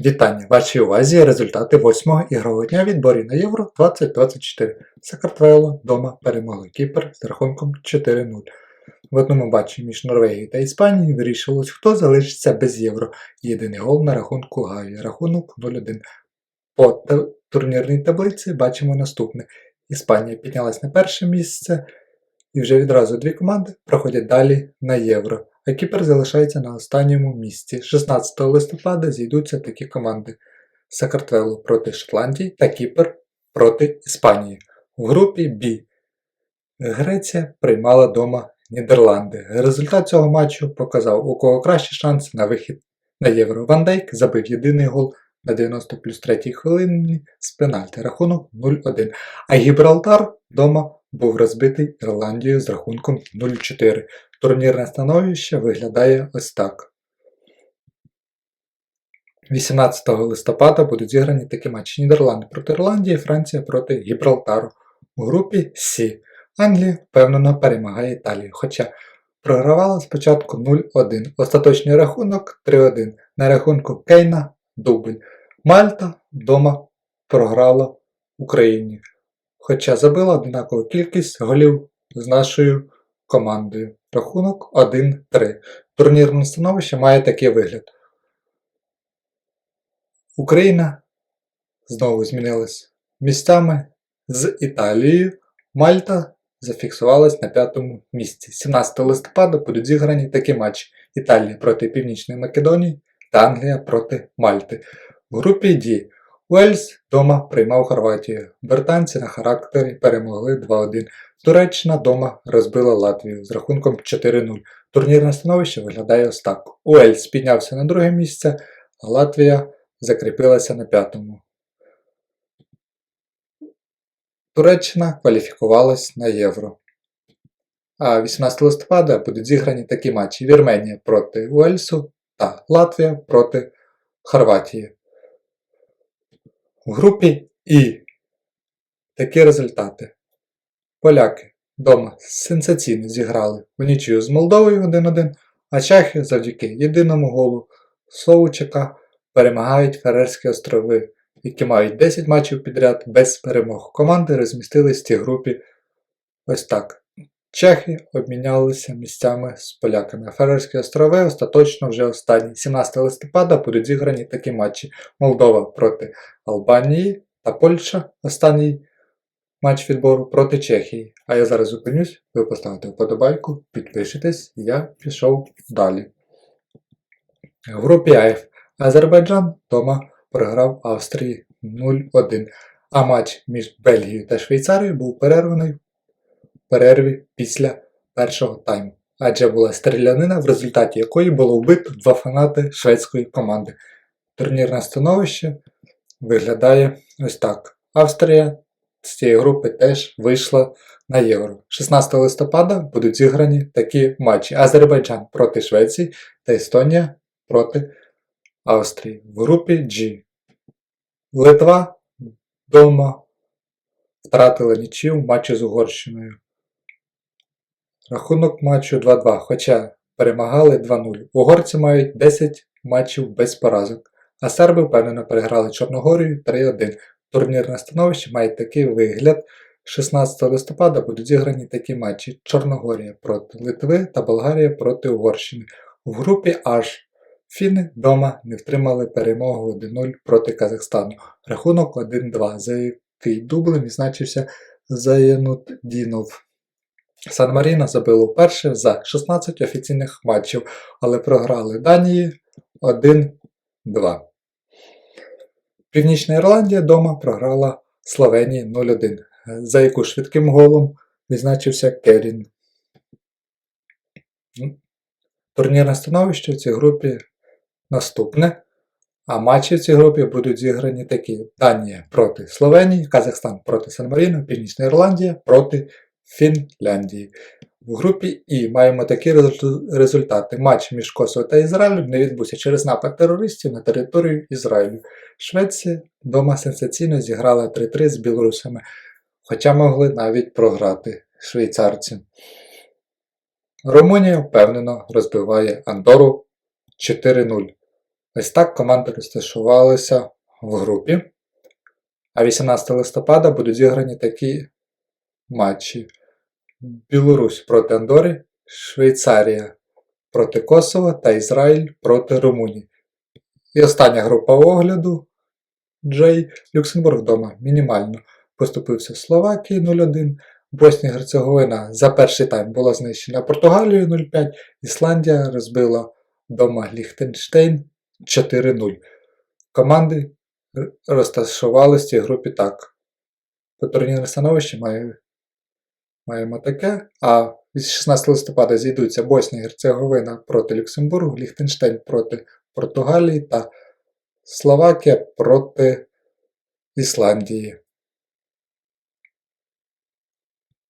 Вітання! Вашій увазі результати восьмого ігрового дня відборів на Євро 2024. Сакартвело дома перемогли Кіпр з рахунком 4-0. В одному матчі між Норвегією та Іспанією вирішилось, хто залишиться без євро. Єдиний гол на рахунку Гаві. Рахунок 0-1. По турнірній таблиці бачимо наступне. Іспанія піднялась на перше місце, і вже відразу дві команди проходять далі на євро. А Кіпр залишається на останньому місці. 16 листопада зійдуться такі команди: Сакартвело проти Шотландії та Кіпр проти Іспанії. В групі Б Греція приймала дома Нідерланди. Результат цього матчу показав, у кого кращі шанси на вихід на євро. Ван Дейк забив єдиний гол на 90 плюс 3 хвилині з пенальти. Рахунок 0-1. А Гібралтар вдома був розбитий Ірландією з рахунком 0-4. Турнірне становище виглядає ось так. 18 листопада будуть зіграні такі матчі Нідерланди проти Ірландії, Франція проти Гібралтару. У групі С Англія впевнено перемагає Італію, хоча програвала спочатку 0-1. Остаточний рахунок 3-1. На рахунку Кейна дубль. Мальта вдома програла Україні, хоча забила однакову кількість голів з нашою командою. Рахунок 1-3. Турнірне становище має такий вигляд. Україна знову змінилась місцями з Італією. Мальта зафіксувалась на п'ятому місці. 17 листопада будуть зіграні такі матчі: Італія проти Північної Македонії та Англія проти Мальти. В групі D Уельс дома приймав Хорватію. Британці на характері перемогли 2-1. Туреччина дома розбила Латвію з рахунком 4-0. Турнірне становище виглядає ось так. Уельс піднявся на друге місце, а Латвія закріпилася на п'ятому. Туреччина кваліфікувалась на Євро. А 18 листопада будуть зіграні такі матчі: Вірменія проти Уельсу та Латвія проти Хорватії. В групі І такі результати. Поляки вдома сенсаційно зіграли в нічию з Молдовою 1-1, а чехи завдяки єдиному голу Совчика перемагають Ферерські острови, які мають 10 матчів підряд без перемог. Команди розмістились в цій групі ось так. Чехи обмінялися місцями з поляками. Ферерські острови остаточно вже останні. 17 листопада будуть зіграні такі матчі: Молдова проти Албанії та Польща останній матч відбору проти Чехії. А я зараз зупинюсь, ви поставите вподобайку, підпишитесь, я пішов далі. В групі Аф Азербайджан Тома програв Австрії 0-1, а матч між Бельгією та Швейцарією був перерваний в перерві після першого тайму, адже була стрілянина, в результаті якої було вбито два фанати шведської команди. Турнірне становище виглядає ось так. Австрія з цієї групи теж вийшла на євро. 16 листопада будуть зіграні такі матчі: Азербайджан проти Швеції та Естонія проти Австрії. В групі G. Литва вдома втратила нічию в матчі з Угорщиною. Рахунок матчу 2-2, хоча перемагали 2-0. Угорці мають 10 матчів без поразок, а серби впевнено переграли Чорногорію 3-1. Турнірне становище має такий вигляд. 16 листопада будуть зіграні такі матчі: Чорногорія проти Литви та Болгарія проти Угорщини. В групі H Фіни вдома не втримали перемогу 1-0 проти Казахстану. Рахунок 1-2, за який дублем відзначився Заянутдінов. Сан Маріно забило вперше за 16 офіційних матчів, але програли Данії 1-2. Північна Ірландія дома програла Словенії 0-1, за яку швидким голом відзначився Керін. Турнірне становище в цій групі наступне. А матчі в цій групі будуть зіграні такі: Данія проти Словенії, Казахстан проти Сан-Маріно, Північна Ірландія проти Фінляндії. В групі І маємо такі результати. Матч між Косово та Ізраїлем не відбувся через напад терористів на територію Ізраїлю. Швеція вдома сенсаційно зіграла 3-3 з білорусами, хоча могли навіть програти швейцарці. Румунія впевнено розбиває Андору 4-0. Ось так команди розташувалися в групі. А 18 листопада будуть зіграні такі матчі: Білорусь проти Андори, Швейцарія проти Косова та Ізраїль проти Румунії. І остання група огляду Джей Люксембург вдома мінімально поступився Словакії 0-1. Боснія Герцеговина за перший тайм була знищена Португалією 0-5. Ісландія розбила вдома Ліхтенштейн 4-0. Команди розташувалися в групі так. По турнірне становище має, маємо таке. А 16 листопада зійдуться Боснія Герцеговина проти Люксембургу, Ліхтенштейн проти Португалії та Словакія проти Ісландії.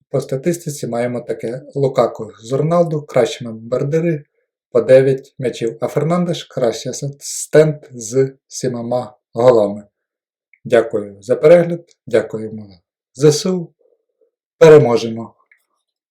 По статистиці маємо таке: Лукаку з Роналду кращими бомбардири по 9 м'ячів, а Фернандеш кращий асистент з 7 голами. Дякую за перегляд, дякуємо ЗСУ. Переможемо!